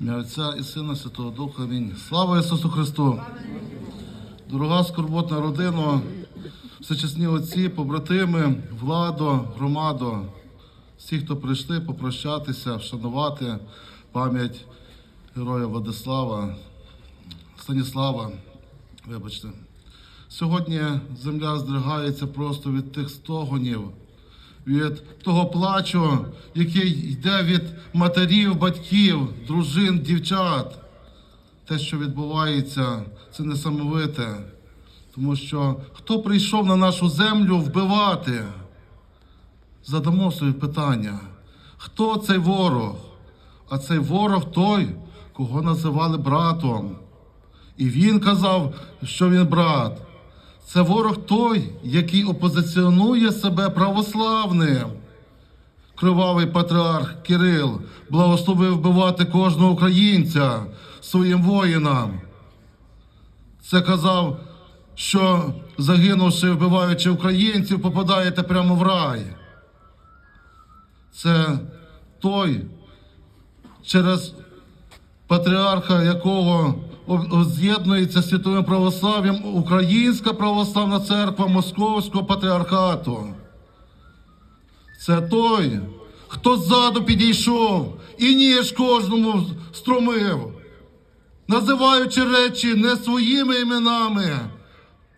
Ім'я Отця і Сина Святого Духа. Амінь. Слава Ісусу Христу! Дорога скорботна родина, всечесні отці, побратими, владо, громадо, всі, хто прийшли попрощатися, вшанувати пам'ять героя Владислава, Станіслава. Вибачте. Сьогодні земля здригається просто від тих стогонів, від того плачу, який йде від матерів, батьків, дружин, дівчат. Те, що відбувається, це несамовите. Тому що хто прийшов на нашу землю вбивати? Задамо собі питання. Хто цей ворог? А цей ворог той, кого називали братом. І він казав, що він брат. Це ворог той, який опозиціонує себе православним. Кривавий патріарх Кирил благословив вбивати кожного українця своїм воїнам. Це казав, що загинувши, вбиваючи українців, попадаєте прямо в рай. Це той, через патріарха якого з'єднується з світовим православ'ям Українська православна церква Московського патріархату. Це той, хто ззаду підійшов і ніж кожному струмив, називаючи речі не своїми іменами,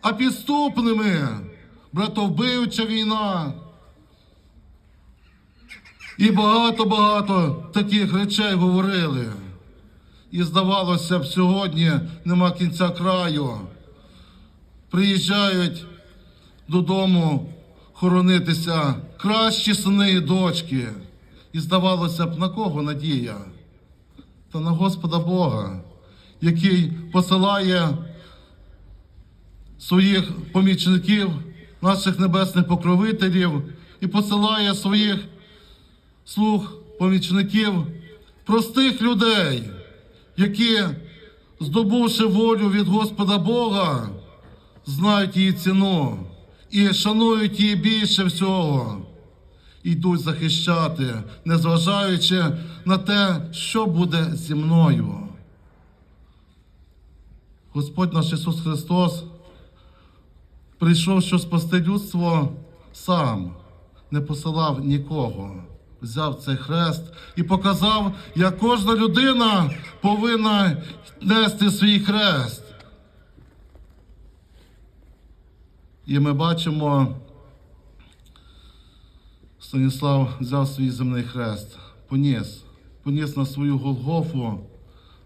а підступними. Братовбивча війна. І багато-багато таких речей говорили. І здавалося б, сьогодні нема кінця краю. Приїжджають додому хоронитися кращі сини і дочки. І здавалося б, на кого надія? Та на Господа Бога, який посилає своїх помічників, наших небесних покровителів, і посилає своїх слуг, помічників, простих людей, які, здобувши волю від Господа Бога, знають її ціну і шанують її більше всього. Йдуть захищати, незважаючи на те, що буде зі мною. Господь наш Ісус Христос прийшов, щоб спасти людство сам, не посилав нікого. Взяв цей хрест і показав, як кожна людина повинна нести свій хрест. І ми бачимо, Станіслав взяв свій земний хрест, поніс, поніс на свою Голгофу.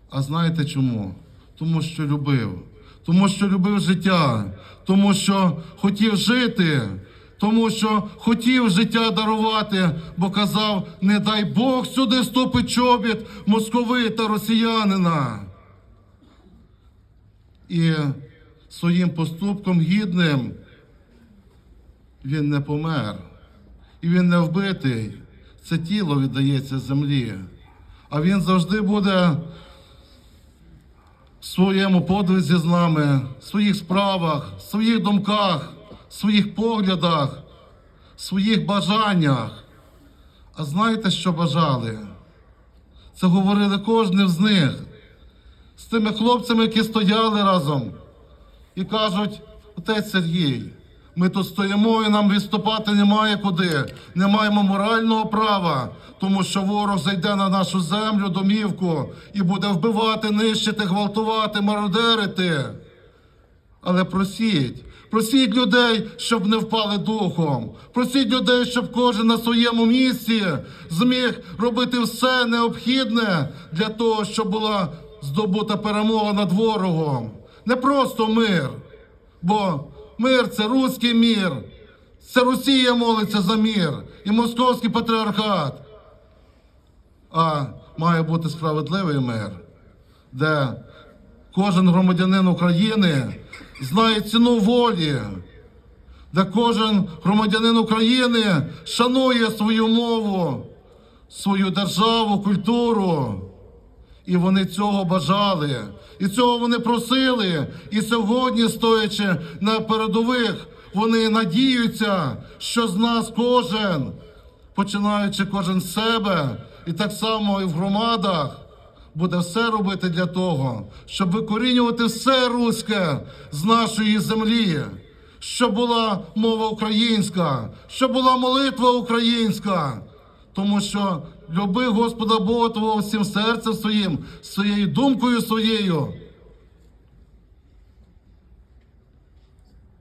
А знаєте чому? Тому що любив, тому що любив життя, тому що хотів жити, тому що хотів життя дарувати, бо казав: не дай Бог сюди вступить чобіт московита росіянина. І своїм поступком гідним він не помер. І він не вбитий. Це тіло віддається землі. А він завжди буде в своєму подвизі з нами, в своїх справах, в своїх думках, своїх поглядах, своїх бажаннях. А знаєте, що бажали? Це говорили кожен з них, з тими хлопцями, які стояли разом, і кажуть: отець Сергій, ми тут стоїмо і нам відступати немає куди. Не маємо морального права, тому що ворог зайде на нашу землю, домівку і буде вбивати, нищити, гвалтувати, мародерити. Але просіть, просіть людей, щоб не впали духом. Просіть людей, щоб кожен на своєму місці зміг робити все необхідне для того, щоб була здобута перемога над ворогом. Не просто мир, бо мир це руський мір. Це Росія молиться за мір і московський патріархат. А має бути справедливий мир, де кожен громадянин України знає ціну волі, де кожен громадянин України шанує свою мову, свою державу, культуру. І вони цього бажали, і цього вони просили. І сьогодні, стоячи на передових, вони надіються, що з нас кожен, починаючи кожен з себе, і так само і в громадах, буде все робити для того, щоб викорінювати все руське з нашої землі, щоб була мова українська, щоб була молитва українська. Тому що люби Господа Бога Твого всім серцем своїм, своєю думкою своєю.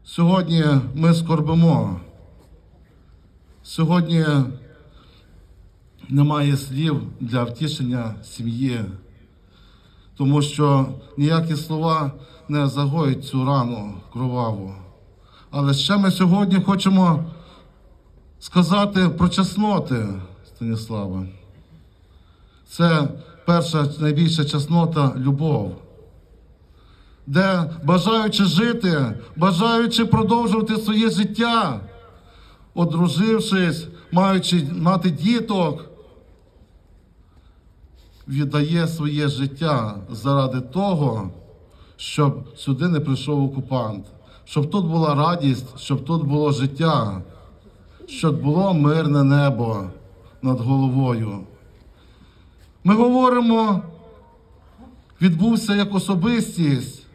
Сьогодні ми скорбимо. Сьогодні немає слів для втішення сім'ї, тому що ніякі слова не загоють цю рану кроваву. Але ще ми сьогодні хочемо сказати про чесноти Станіслава. Це перша найбільша чеснота любов, де бажаючи жити, бажаючи продовжувати своє життя, одружившись, маючи мати діток, віддає своє життя заради того, щоб сюди не прийшов окупант, щоб тут була радість, щоб тут було життя, щоб було мирне небо над головою. Ми говоримо, відбувся як особистість,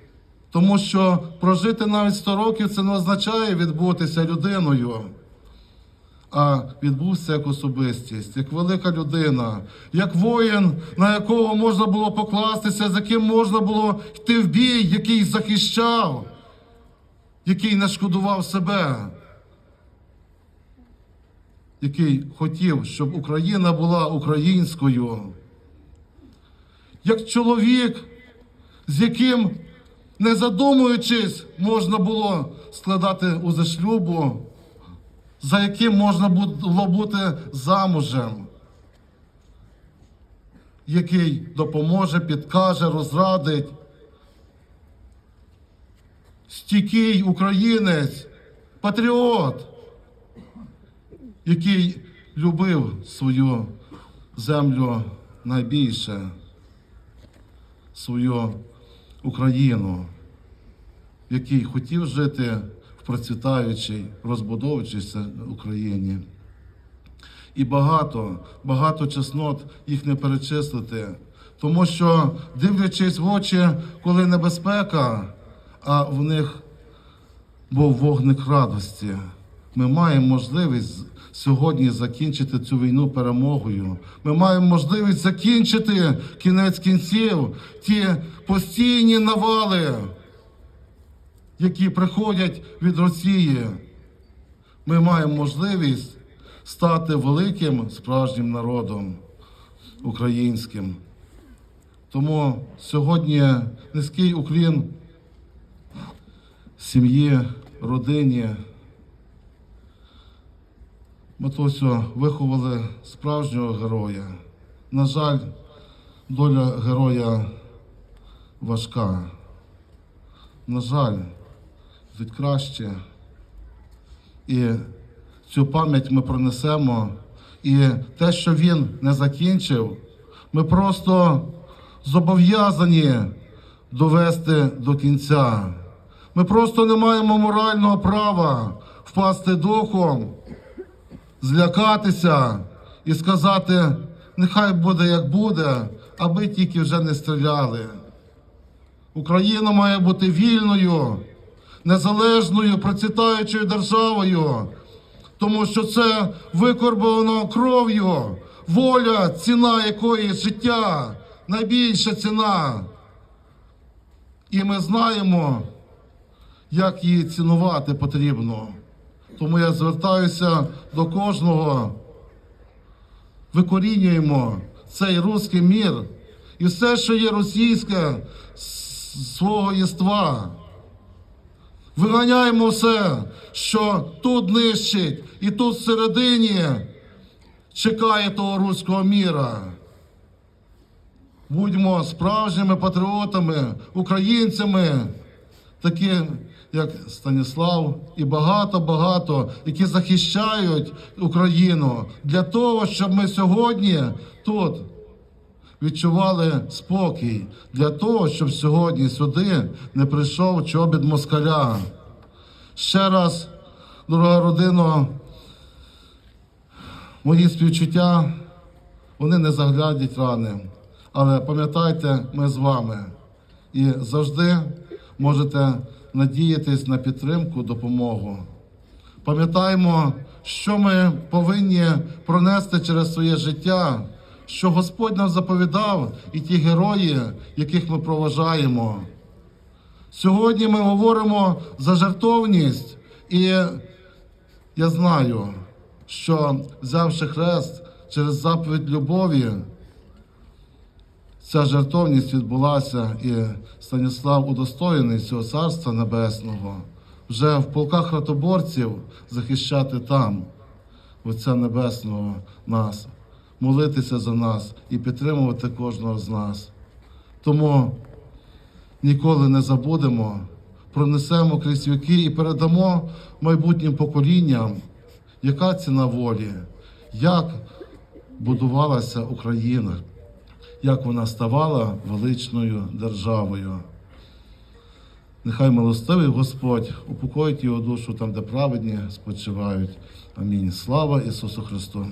тому що прожити навіть 100 років це не означає відбутися людиною а відбувся як особистість, як велика людина, як воїн, на якого можна було покластися, з яким можна було йти в бій, який захищав, який не шкодував себе, який хотів, щоб Україна була українською. Як чоловік, з яким, не задумуючись, можна було складати узи шлюбу, за яким можна було бути замужем, який допоможе, підкаже, розрадить. Стійкий українець, патріот, який любив свою землю найбільше, свою Україну, який хотів жити процвітаючій, розбудовуючійся Україні. І багато, багато чеснот їх не перечислити. Тому що, дивлячись в очі, коли небезпека, а в них був вогник радості. Ми маємо можливість сьогодні закінчити цю війну перемогою. Ми маємо можливість закінчити кінець кінців, ті постійні навали, які приходять від Росії. Ми маємо можливість стати великим справжнім народом українським. Тому сьогодні низький уклін сім'ї, родині. Матусю виховали справжнього героя. На жаль, доля героя важка. На жаль, жить краще. І цю пам'ять ми пронесемо. І те, що він не закінчив, ми просто зобов'язані довести до кінця. Ми просто не маємо морального права впасти духом, злякатися і сказати, нехай буде як буде, аби тільки вже не стріляли. Україна має бути вільною, незалежною, процвітаючою державою, тому що це викорбовано кров'ю, воля, ціна якої життя, найбільша ціна. І ми знаємо, як її цінувати потрібно. Тому я звертаюся до кожного. Викорінюємо цей руський мір і все, що є російське свого єства. Виганяємо все, що тут нищить, і тут всередині чекає того руського міра. Будьмо справжніми патріотами, українцями, такі як Станіслав, і багато-багато, які захищають Україну для того, щоб ми сьогодні тут відчували спокій, для того, щоб сьогодні сюди не прийшов чобіт москаля. Ще раз, дорога родина, мої співчуття, вони не заглядять рани, Але пам'ятайте, ми з вами і завжди можете надіятись на підтримку, допомогу. Пам'ятаємо, що ми повинні пронести через своє життя, що Господь нам заповідав, і ті герої, яких ми проважаємо. Сьогодні ми говоримо за жертовність, і я знаю, що взявши хрест через заповідь любові, ця жертовність відбулася, і Станіслав удостоєний цього царства небесного вже в полках ротоборців захищати там, Отця Небесного нас, молитися за нас і підтримувати кожного з нас. Тому ніколи не забудемо, пронесемо крізь віки і передамо майбутнім поколінням, яка ціна волі, як будувалася Україна, як вона ставала величною державою. Нехай милостивий Господь упокоїть його душу там, де праведні спочивають. Амінь. Слава Ісусу Христу!